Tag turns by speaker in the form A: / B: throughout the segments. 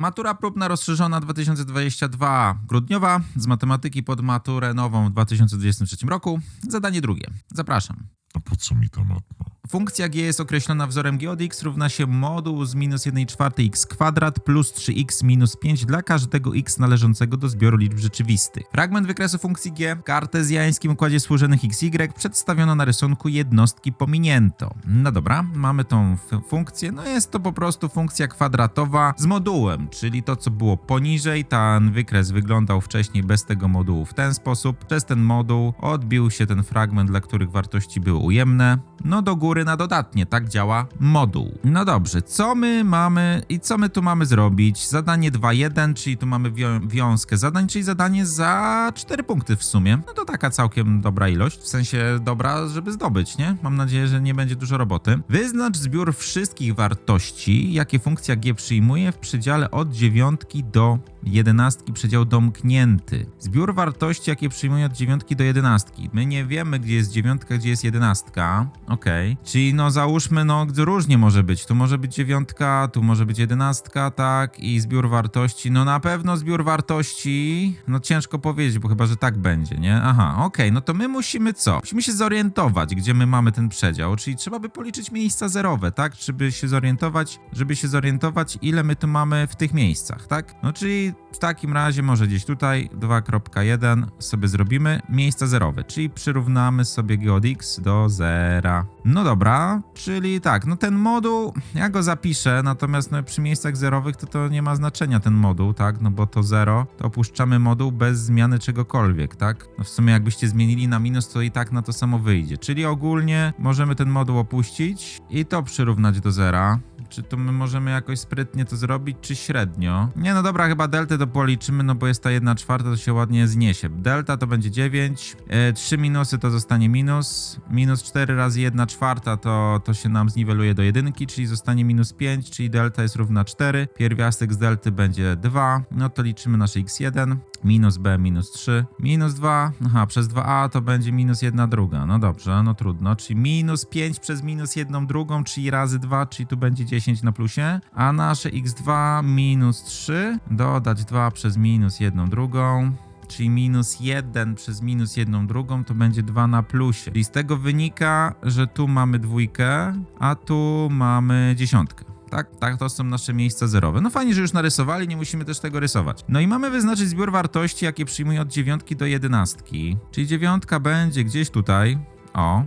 A: Matura próbna rozszerzona 2022 grudniowa, z matematyki pod maturę nową w 2023 roku. Zadanie drugie. Zapraszam.
B: A po co mi ta matma?
A: Funkcja g jest określona wzorem g od x równa się moduł z minus 1 czwartej x kwadrat plus 3x minus 5 dla każdego x należącego do zbioru liczb rzeczywistych. Fragment wykresu funkcji g w kartezjańskim układzie służonych xy przedstawiono na rysunku jednostki pominięto. No dobra, mamy tą funkcję, no jest to po prostu funkcja kwadratowa z modułem, czyli to co było poniżej, ten wykres wyglądał wcześniej bez tego modułu w ten sposób. Przez ten moduł odbił się ten fragment, dla których wartości były ujemne, no do góry na dodatnie, tak działa moduł. No dobrze, co my mamy i co my tu mamy zrobić? Zadanie 2.1, czyli tu mamy wią- wiązkę zadań, czyli zadanie za 4 punkty w sumie. No to taka całkiem dobra ilość, w sensie dobra, żeby zdobyć, nie? Mam nadzieję, że nie będzie dużo roboty. Wyznacz zbiór wszystkich wartości, jakie funkcja g przyjmuje w przedziale od dziewiątki do jedenastki przedział domknięty. Zbiór wartości, jakie przyjmuje od dziewiątki do jedenastki. My nie wiemy, gdzie jest dziewiątka, gdzie jest jedenastka. Okej. Czyli no załóżmy, no różnie może być. Tu może być dziewiątka, tu może być jedenastka, tak? I zbiór wartości. No na pewno zbiór wartości, no ciężko powiedzieć, bo chyba, że tak będzie, nie? Aha, okej. No to my musimy co? Musimy się zorientować, gdzie my mamy ten przedział. Czyli trzeba by policzyć miejsca zerowe, tak? Żeby się zorientować, żeby się zorientować, ile my tu mamy w tych miejscach, tak? No czyli w takim razie może gdzieś tutaj 2.1 sobie zrobimy miejsca zerowe, czyli przyrównamy sobie g od x do zera. No dobra, czyli tak, no ten moduł, ja go zapiszę, natomiast no przy miejscach zerowych to to nie ma znaczenia ten moduł, tak? No bo to 0, to opuszczamy moduł bez zmiany czegokolwiek, tak? No w sumie jakbyście zmienili na minus, to i tak na to samo wyjdzie. Czyli ogólnie możemy ten moduł opuścić i to przyrównać do zera. Czy to my możemy jakoś sprytnie to zrobić, czy średnio? Nie, no dobra, chyba deltę to policzymy, no bo jest ta 1 czwarta, to się ładnie zniesie. Delta to będzie 9, e, 3 minusy to zostanie minus, minus 4 razy 1 czwarta to, to się nam zniweluje do jedynki, czyli zostanie minus 5, czyli delta jest równa 4. Pierwiastek z delty będzie 2, no to liczymy nasze x1, minus b minus 3, minus 2, aha, przez 2a to będzie minus 1 druga, no dobrze, no trudno, czyli minus 5 przez minus 1 drugą, czyli razy 2, czyli tu będzie 10 na plusie, a nasze x2 minus 3, dodać 2 przez minus 1 drugą, czyli minus 1 przez minus 1 drugą to będzie 2 na plusie. Czyli z tego wynika, że tu mamy dwójkę, a tu mamy dziesiątkę. Tak, tak, to są nasze miejsca zerowe. No fajnie, że już narysowali, nie musimy też tego rysować. No i mamy wyznaczyć zbiór wartości, jakie przyjmuje od dziewiątki do jedenastki. Czyli dziewiątka będzie gdzieś tutaj. O,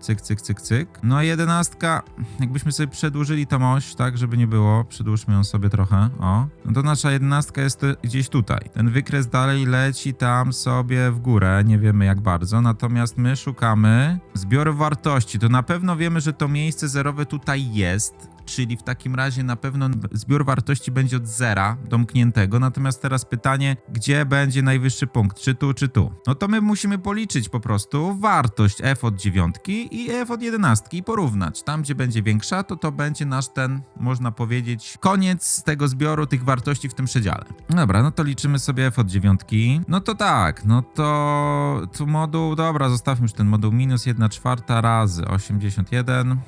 A: cyk, cyk, cyk, cyk. No a jedenastka, jakbyśmy sobie przedłużyli tą oś, tak, żeby nie było, przedłużmy ją sobie trochę, o. No to nasza jedenastka jest gdzieś tutaj. Ten wykres dalej leci tam sobie w górę, nie wiemy jak bardzo, natomiast my szukamy zbioru wartości. To na pewno wiemy, że to miejsce zerowe tutaj jest, czyli w takim razie na pewno zbiór wartości będzie od zera domkniętego. Natomiast teraz pytanie, gdzie będzie najwyższy punkt? Czy tu, czy tu? No to my musimy policzyć po prostu wartość f od dziewiątki i f od jedenastki i porównać. Tam, gdzie będzie większa, to to będzie nasz ten, można powiedzieć, koniec tego zbioru tych wartości w tym przedziale. Dobra, no to liczymy sobie f od dziewiątki. No to tak, no to tu moduł, dobra, zostawmy już ten moduł minus 1 czwarta razy 81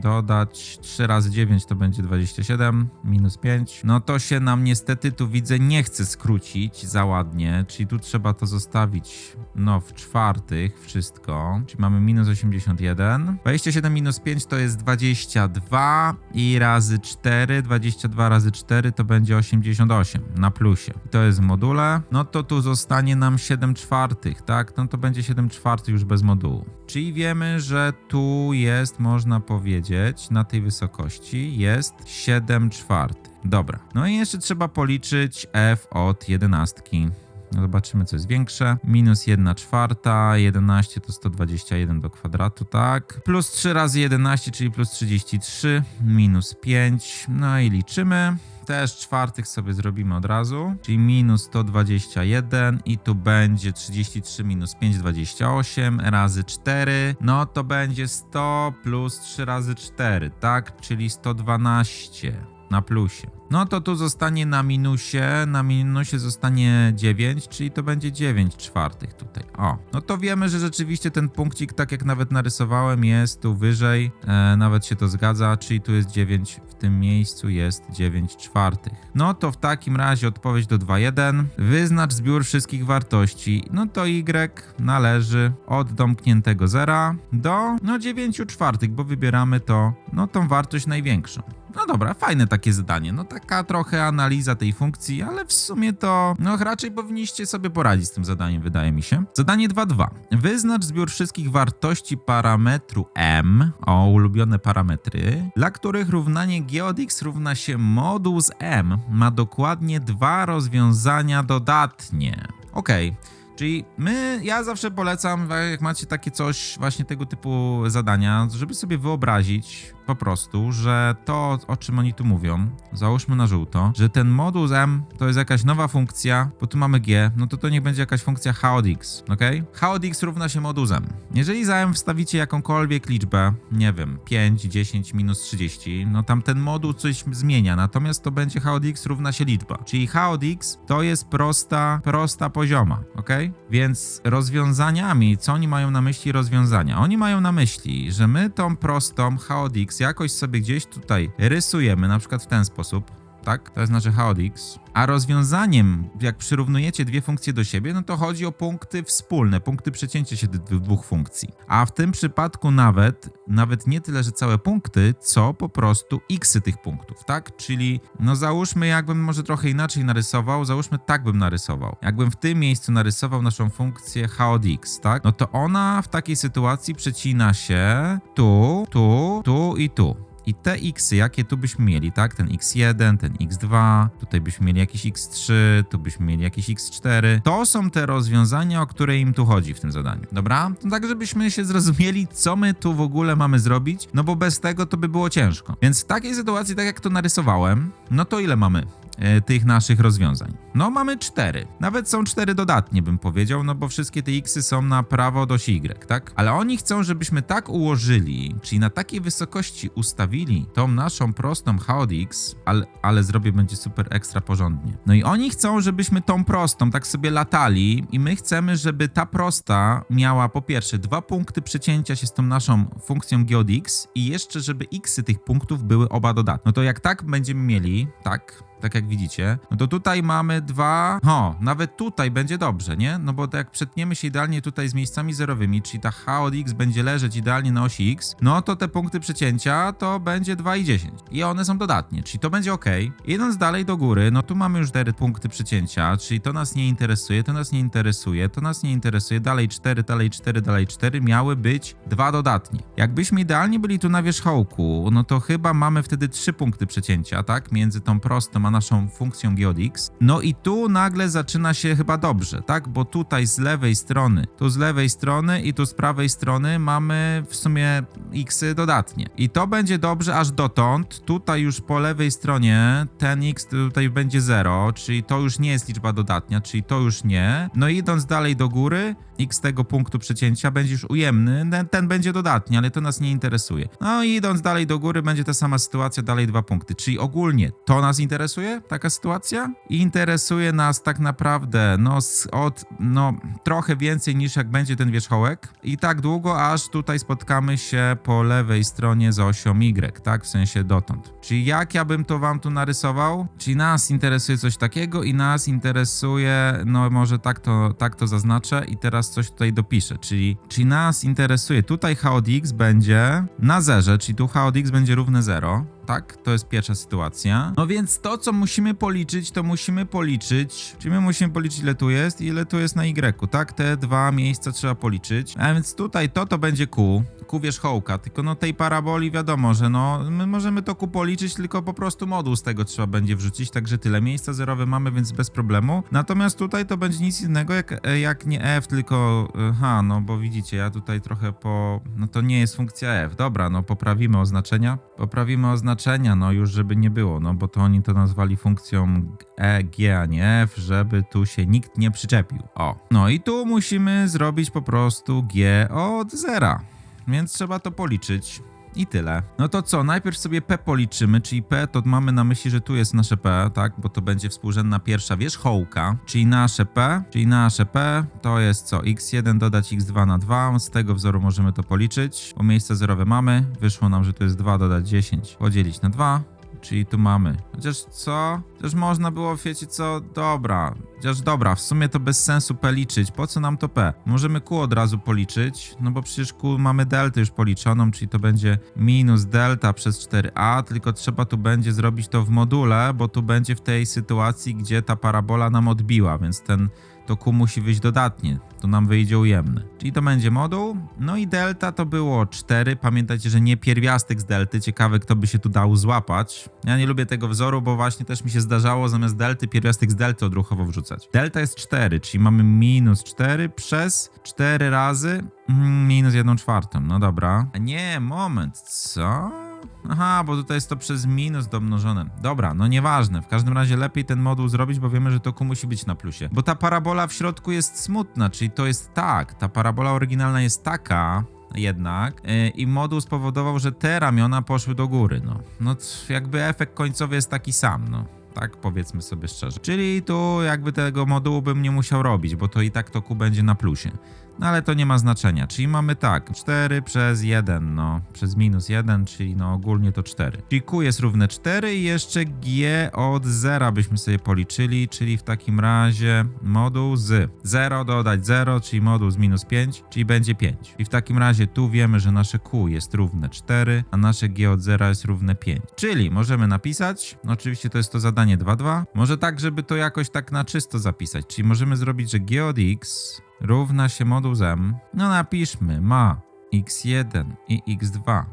A: dodać 3 razy 9 to będzie 27, minus 5. No to się nam niestety tu widzę nie chce skrócić za ładnie, czyli tu trzeba to zostawić no w czwartych wszystko, czyli mamy minus 81. 27 minus 5 to jest 22 i razy 4, 22 razy 4 to będzie 88 na plusie. To jest w module, no to tu zostanie nam 7 czwartych, tak? No to będzie 7 czwartych już bez modułu. Czyli wiemy, że tu jest, można powiedzieć, na tej wysokości jest 7 czwartych. Dobra. No i jeszcze trzeba policzyć f od jedenastki. No Zobaczymy, co jest większe. Minus 1 czwarta, 11 to 121 do kwadratu, tak. Plus 3 razy 11, czyli plus 33, minus 5. No i liczymy. Też czwartych sobie zrobimy od razu, czyli minus 121 i tu będzie 33 minus 5, 28 razy 4, no to będzie 100 plus 3 razy 4, tak? Czyli 112. na plusie. No to tu zostanie na minusie, na minusie zostanie 9, czyli to będzie 9 czwartych tutaj. O, no to wiemy, że rzeczywiście ten punkcik, tak jak nawet narysowałem, jest tu wyżej, e, nawet się to zgadza, czyli tu jest 9, w tym miejscu jest 9 czwartych. No to w takim razie odpowiedź do 2.1. Wyznacz zbiór wszystkich wartości. No to Y należy od domkniętego zera do no 9 czwartych, bo wybieramy to, no tą wartość największą. No dobra, fajne takie zadanie. No taka trochę analiza tej funkcji, ale w sumie to no raczej powinniście sobie poradzić z tym zadaniem, wydaje mi się. Zadanie 2.2. Wyznacz zbiór wszystkich wartości parametru m, o ulubione parametry, dla których równanie g od x równa się moduł z m ma dokładnie dwa rozwiązania dodatnie. Okej. Czyli my, ja zawsze polecam, jak macie takie coś, właśnie tego typu zadania, żeby sobie wyobrazić po prostu, że to, o czym oni tu mówią, załóżmy na żółto, że ten moduł m to jest jakaś nowa funkcja, bo tu mamy g, no to to niech będzie jakaś funkcja h od x, ok? h od x równa się moduł m. Jeżeli za m wstawicie jakąkolwiek liczbę, nie wiem, 5, 10, minus 30, no tam ten moduł coś zmienia, natomiast to będzie h od x równa się liczba. Czyli h od x to jest prosta, prosta pozioma, ok? Więc rozwiązaniami, co oni mają na myśli rozwiązania? Oni mają na myśli, że my tą prostą h od x jakoś sobie gdzieś tutaj rysujemy, na przykład w ten sposób, tak? To jest nasze h od x. A rozwiązaniem, jak przyrównujecie dwie funkcje do siebie, no to chodzi o punkty wspólne, punkty przecięcia się dwóch funkcji. A w tym przypadku nawet, nawet nie tyle, że całe punkty, co po prostu xy tych punktów, tak? Czyli, no załóżmy, jakbym może trochę inaczej narysował, załóżmy tak bym narysował. Jakbym w tym miejscu narysował naszą funkcję h od x, tak? No to ona w takiej sytuacji przecina się tu, tu, tu i tu. I te xy, jakie tu byśmy mieli, tak? Ten x1, ten x2, tutaj byśmy mieli jakiś x3, tu byśmy mieli jakiś x4. To są te rozwiązania, o które im tu chodzi w tym zadaniu. Dobra? To tak, żebyśmy się zrozumieli, co my tu w ogóle mamy zrobić, no bo bez tego to by było ciężko. Więc w takiej sytuacji, tak jak to narysowałem, no to ile mamy? e, tych naszych rozwiązań. No mamy cztery. Nawet są cztery dodatnie, bym powiedział, no bo wszystkie te xy są na prawo do Y, tak? Ale oni chcą, żebyśmy tak ułożyli, czyli na takiej wysokości ustawili tą naszą prostą h od x, ale, ale zrobię będzie super ekstra porządnie. No i oni chcą, żebyśmy tą prostą tak sobie latali i my chcemy, żeby ta prosta miała po pierwsze dwa punkty przecięcia się z tą naszą funkcją g od x i jeszcze, żeby xy tych punktów były oba dodatne. No to jak tak będziemy mieli, tak, tak jak widzicie, no to tutaj mamy dwa. O, nawet tutaj będzie dobrze, nie? No bo to jak przetniemy się idealnie tutaj z miejscami zerowymi, czyli ta h od x będzie leżeć idealnie na osi x, no to te punkty przecięcia to będzie 2 i 10. I one są dodatnie, czyli to będzie ok. Idąc dalej do góry, no tu mamy już 4 punkty przecięcia, czyli to nas nie interesuje, to nas nie interesuje, to nas nie interesuje, dalej 4, dalej 4, dalej 4, miały być dwa dodatnie. Jakbyśmy idealnie byli tu na wierzchołku, no to chyba mamy wtedy 3 punkty przecięcia, tak? Między tą prostą a naszą funkcją g od x. No i tu nagle zaczyna się chyba dobrze, tak? Bo tutaj z lewej strony, tu z lewej strony i tu z prawej strony mamy w sumie xy dodatnie. I to będzie dobrze aż dotąd. Tutaj już po lewej stronie ten x tutaj będzie 0, czyli to już nie jest liczba dodatnia, czyli to już nie. No i idąc dalej do góry, x tego punktu przecięcia będzie już ujemny, ten, ten będzie dodatni, ale to nas nie interesuje. No i idąc dalej do góry będzie ta sama sytuacja, dalej dwa punkty. Czyli ogólnie to nas interesuje, taka sytuacja? I interesuje nas tak naprawdę no od no trochę więcej niż jak będzie ten wierzchołek i tak długo, aż tutaj spotkamy się po lewej stronie z osią y, tak? W sensie dotąd. Czyli jak ja bym to wam tu narysował? Czyli nas interesuje coś takiego i nas interesuje, no może tak to, tak to zaznaczę i teraz coś tutaj dopiszę, czyli, czyli nas interesuje, tutaj h od x będzie na zerze, czyli tu h od x będzie równe 0, tak? To jest pierwsza sytuacja. No więc to, co musimy policzyć, to musimy policzyć, czyli my musimy policzyć, ile tu jest i ile tu jest na y, tak? Te dwa miejsca trzeba policzyć. A więc tutaj to, to będzie q, ku wierzchołka, tylko no tej paraboli wiadomo, że no my możemy to ku policzyć, tylko po prostu moduł z tego trzeba będzie wrzucić, także tyle. Miejsca zerowe mamy, więc bez problemu. Natomiast tutaj to będzie nic innego jak, jak nie f, tylko ha, no bo widzicie, ja tutaj trochę po... no to nie jest funkcja f. Dobra, no poprawimy oznaczenia. Poprawimy oznaczenia, no już żeby nie było, no bo to oni to nazwali funkcją e, g, a nie f, żeby tu się nikt nie przyczepił. O. No i tu musimy zrobić po prostu g od zera. Więc trzeba to policzyć. I tyle. No to co, najpierw sobie P policzymy, czyli P to mamy na myśli, że tu jest nasze P, tak? Bo to będzie współrzędna pierwsza wierzchołka, czyli nasze P, czyli nasze P to jest co? x1 dodać x2 na 2, z tego wzoru możemy to policzyć, bo miejsce zerowe mamy, wyszło nam, że to jest 2 dodać 10, podzielić na 2, Czyli tu mamy. Chociaż co? Chociaż można było, wiecie co? Dobra. Chociaż dobra, w sumie to bez sensu P liczyć. Po co nam to P? Możemy Q od razu policzyć, no bo przecież Q mamy deltę już policzoną, czyli to będzie minus delta przez 4a, tylko trzeba tu będzie zrobić to w module, bo tu będzie w tej sytuacji, gdzie ta parabola nam odbiła, więc ten to Q musi wyjść dodatnie. To nam wyjdzie ujemny. Czyli to będzie moduł. No i delta to było 4. Pamiętajcie, że nie pierwiastek z delty. Ciekawe, kto by się tu dał złapać. Ja nie lubię tego wzoru, bo właśnie też mi się zdarzało zamiast delty pierwiastek z delty odruchowo wrzucać. Delta jest 4, czyli mamy minus 4 przez 4 razy mm, minus 1 czwartą. No dobra. Nie, moment, co? Aha, bo tutaj jest to przez minus domnożone. Dobra, no nieważne. W każdym razie lepiej ten moduł zrobić, bo wiemy, że to Q musi być na plusie. Bo ta parabola w środku jest smutna, czyli to jest tak. Ta parabola oryginalna jest taka, jednak yy, i moduł spowodował, że te ramiona poszły do góry, no. No jakby efekt końcowy jest taki sam, no. Tak powiedzmy sobie szczerze. Czyli tu jakby tego modułu bym nie musiał robić, bo to i tak to Q będzie na plusie. No ale to nie ma znaczenia. Czyli mamy tak, 4 przez 1, no, przez minus 1, czyli no ogólnie to 4. Czyli Q jest równe 4 i jeszcze G od 0 byśmy sobie policzyli, czyli w takim razie moduł z 0 dodać 0, czyli moduł z minus 5, czyli będzie 5. I w takim razie tu wiemy, że nasze Q jest równe 4, a nasze G od 0 jest równe 5. Czyli możemy napisać, no oczywiście to jest to zadanie 2,2, może tak, żeby to jakoś tak na czysto zapisać, czyli możemy zrobić, że G od X równa się moduł z m. No napiszmy, ma x1 i x2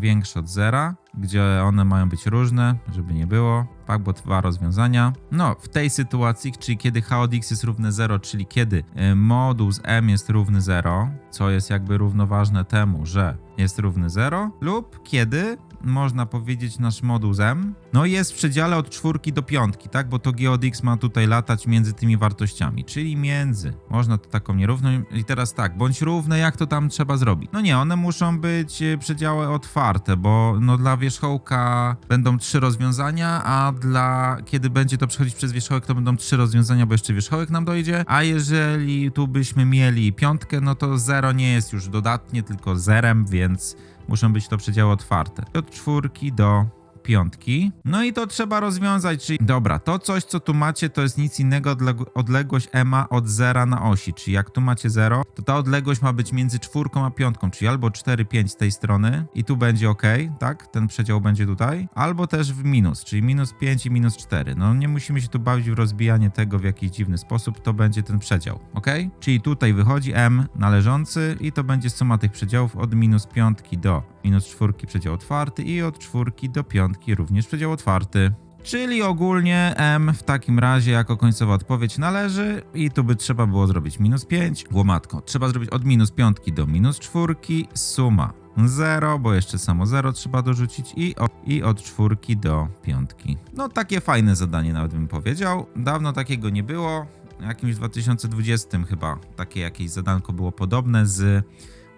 A: większe od zera, gdzie one mają być różne, żeby nie było. Tak, bo dwa rozwiązania. No, w tej sytuacji, czyli kiedy h od x jest równe 0, czyli kiedy y, moduł z m jest równy 0, co jest jakby równoważne temu, że jest równy 0, lub kiedy można powiedzieć nasz moduł z m, no jest w przedziale od czwórki do piątki, tak? Bo to g od x ma tutaj latać między tymi wartościami, czyli między. Można to taką nierówną. I teraz tak, bądź równe, jak to tam trzeba zrobić? No nie, one muszą być e, przedziały otwarte, bo no dla wierzchołka będą trzy rozwiązania, a dla kiedy będzie to przechodzić przez wierzchołek, to będą trzy rozwiązania, bo jeszcze wierzchołek nam dojdzie. A jeżeli tu byśmy mieli piątkę, no to zero nie jest już dodatnie, tylko zerem, więc muszą być to przedziały otwarte. Od czwórki do piątki. No i to trzeba rozwiązać, czyli dobra, to coś, co tu macie, to jest nic innego odleg- odległość EMA od zera na osi, czyli jak tu macie 0, to ta odległość ma być między czwórką a piątką, czyli albo 4, 5 z tej strony i tu będzie ok, tak? Ten przedział będzie tutaj, albo też w minus, czyli minus 5 i minus 4. No nie musimy się tu bawić w rozbijanie tego w jakiś dziwny sposób, to będzie ten przedział, ok? Czyli tutaj wychodzi M należący i to będzie suma tych przedziałów od minus piątki do minus czwórki przedział otwarty i od czwórki do piątki również przedział otwarty. Czyli ogólnie M w takim razie jako końcowa odpowiedź należy i tu by trzeba było zrobić minus 5. Łomatko. Trzeba zrobić od minus piątki do minus czwórki, suma 0, bo jeszcze samo 0 trzeba dorzucić i, o, i od czwórki do piątki. No takie fajne zadanie nawet bym powiedział. Dawno takiego nie było. Jakimś 2020 chyba takie jakieś zadanko było podobne z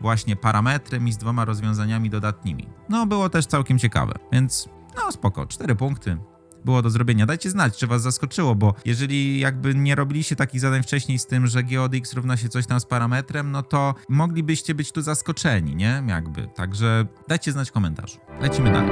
A: właśnie parametrem i z dwoma rozwiązaniami dodatnimi. No było też całkiem ciekawe, więc no spoko, cztery punkty. Było do zrobienia. Dajcie znać, czy was zaskoczyło, bo jeżeli jakby nie robiliście takich zadań wcześniej z tym, że g od x równa się coś tam z parametrem, no to moglibyście być tu zaskoczeni, nie? Jakby. Także dajcie znać w komentarzu. Lecimy dalej.